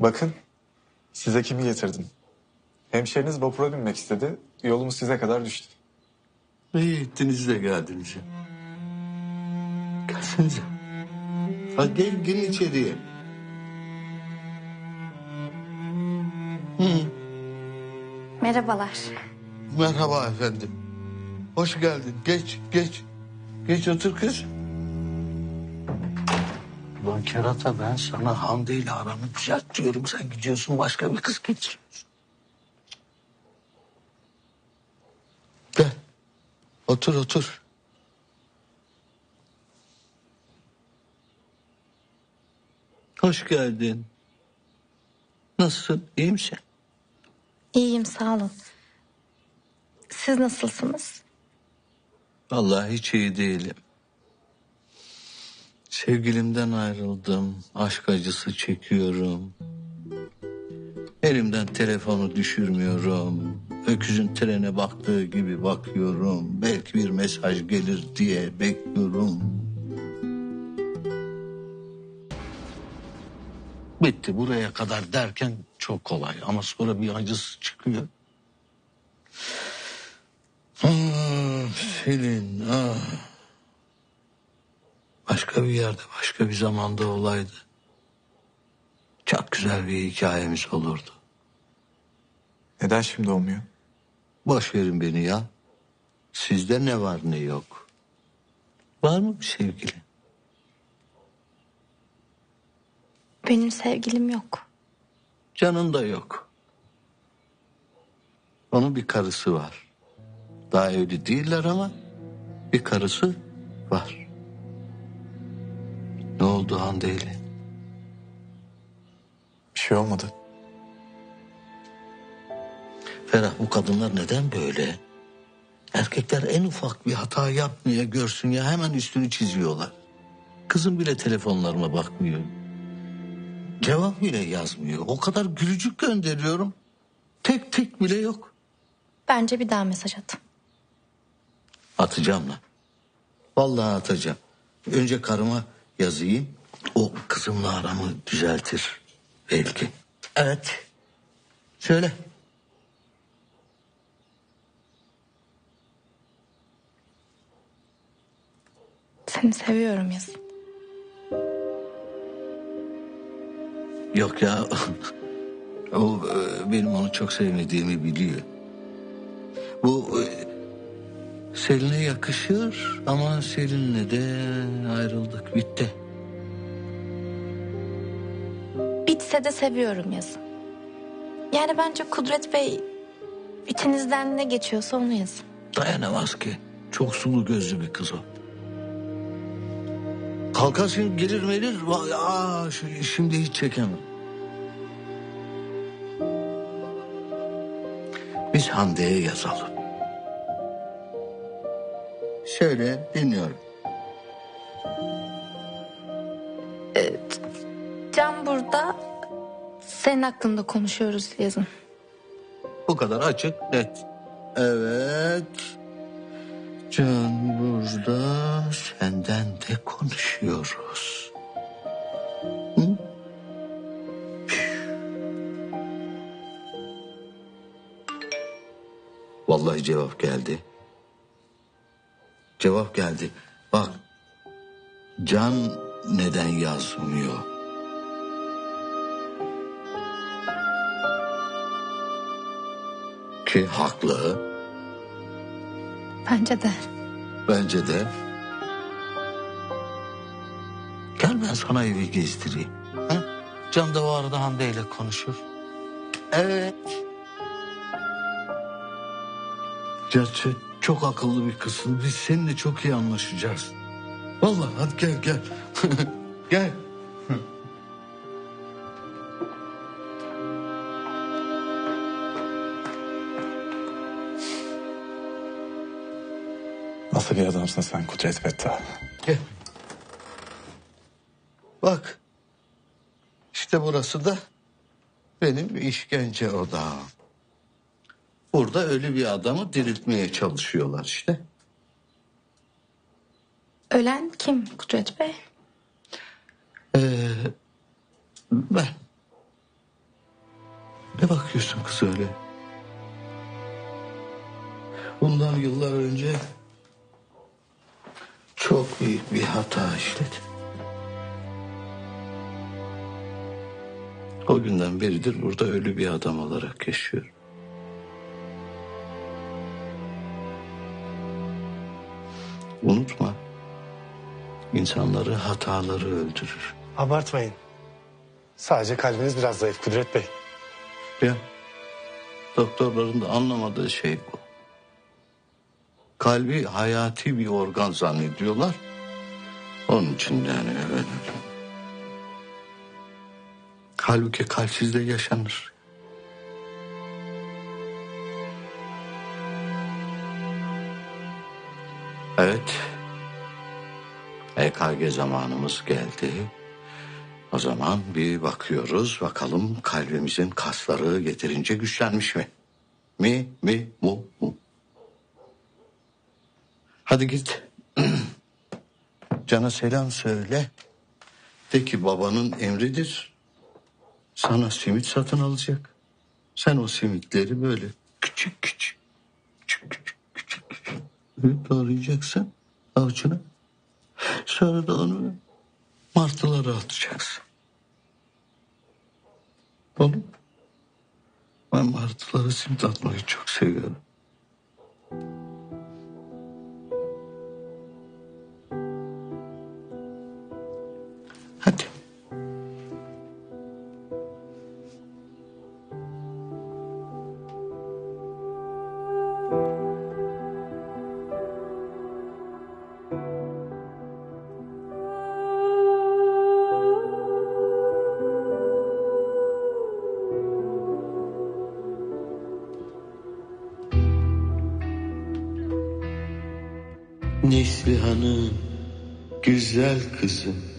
Bakın size kimi getirdim. Hemşeriniz vapura binmek istedi. Yolumuz size kadar düştü. İyi ettiniz de geldiniz. Gelsenize. Hadi gel, gelin içeriye. Merhabalar. Merhaba efendim. Hoş geldin. Geç, geç. Geç otur kız. Ulan kerata ben sana Hande ile aramı düzelt diyorum. Sen gidiyorsun başka bir kız getiriyorsun. Gel. Otur otur. Hoş geldin. Nasılsın? İyi misin? İyiyim sağ olun. Siz nasılsınız? Vallahi hiç iyi değilim. Sevgilimden ayrıldım. Aşk acısı çekiyorum. Elimden telefonu düşürmüyorum. Öküzün trene baktığı gibi bakıyorum. Belki bir mesaj gelir diye bekliyorum. Bitti buraya kadar derken çok kolay ama sonra bir acısı çıkıyor. Ah Selin ah. Başka bir yerde başka bir zamanda olaydı. Çok güzel bir hikayemiz olurdu. Neden şimdi olmuyor? Boş verin beni ya. Sizde ne var ne yok. Var mı bir sevgili? Benim sevgilim yok. Canın da yok. Onun bir karısı var. Daha evli değiller ama bir karısı var. Oldu Hande ile? Bir şey olmadı. Ferah bu kadınlar neden böyle? Erkekler en ufak bir hata yapmaya görsün ya hemen üstünü çiziyorlar. Kızım bile telefonlarıma bakmıyor. Cevap bile yazmıyor. O kadar gülücük gönderiyorum. Tek tek bile yok. Bence bir daha mesaj atın. Atacağım lan. Vallahi atacağım. Önce karıma yazayım. O kızımla aramı düzeltir. Belki. Evet. Söyle. Seni seviyorum yazın. Yok ya. o e, benim onu çok sevmediğimi biliyor. Bu e, Selin'e yakışır ama Selin'le de ayrıldık bitti. Bitse de seviyorum yazın. Yani bence Kudret Bey içinizden ne geçiyorsa onu yazın. Dayanamaz ki. Çok sulu gözlü bir kız o. Kalkarsın gelir melir. vay, Aa, şu- şimdi hiç çekemem. Biz Hande'ye yazalım. Şöyle dinliyorum. Can burada senin hakkında konuşuyoruz yazın. Bu kadar açık net. Evet. Can burada senden de konuşuyoruz. Hı? Vallahi cevap geldi. Cevap geldi. Bak. Can neden yazmıyor? Ki haklı. Bence de. Bence de. Gel ben sana evi gezdireyim. Ha? Can da o arada Hande ile konuşur. Evet. Gerçi çok akıllı bir kızsın. Biz seninle çok iyi anlaşacağız. Vallahi hadi gel gel. gel. Nasıl bir adamsın sen Kudret Betta? Gel. Bak. İşte burası da benim işkence odağım. Burada ölü bir adamı diriltmeye çalışıyorlar işte. Ölen kim Kudret Bey? Ee, ben Ne bakıyorsun kız öyle? Bundan yıllar önce çok büyük bir hata işledin. O günden beridir burada ölü bir adam olarak yaşıyor. Unutma. insanları hataları öldürür. Abartmayın. Sadece kalbiniz biraz zayıf Kudret Bey. Ya doktorların da anlamadığı şey bu. Kalbi hayati bir organ zannediyorlar. Onun için yani evet. Halbuki kalpsizde yaşanır. Evet. EKG zamanımız geldi. O zaman bir bakıyoruz bakalım kalbimizin kasları yeterince güçlenmiş mi? Mi, mi, mu, mu. Hadi git. Cana selam söyle. De ki babanın emridir. Sana simit satın alacak. Sen o simitleri böyle küçük küçük, küçük küçük, küçük küçük böyle doğrayacaksın avucuna. Sonra da onu martılara atacaksın. Oğlum. Ben martılara simit atmayı çok seviyorum. Neslihan'ın güzel kızım.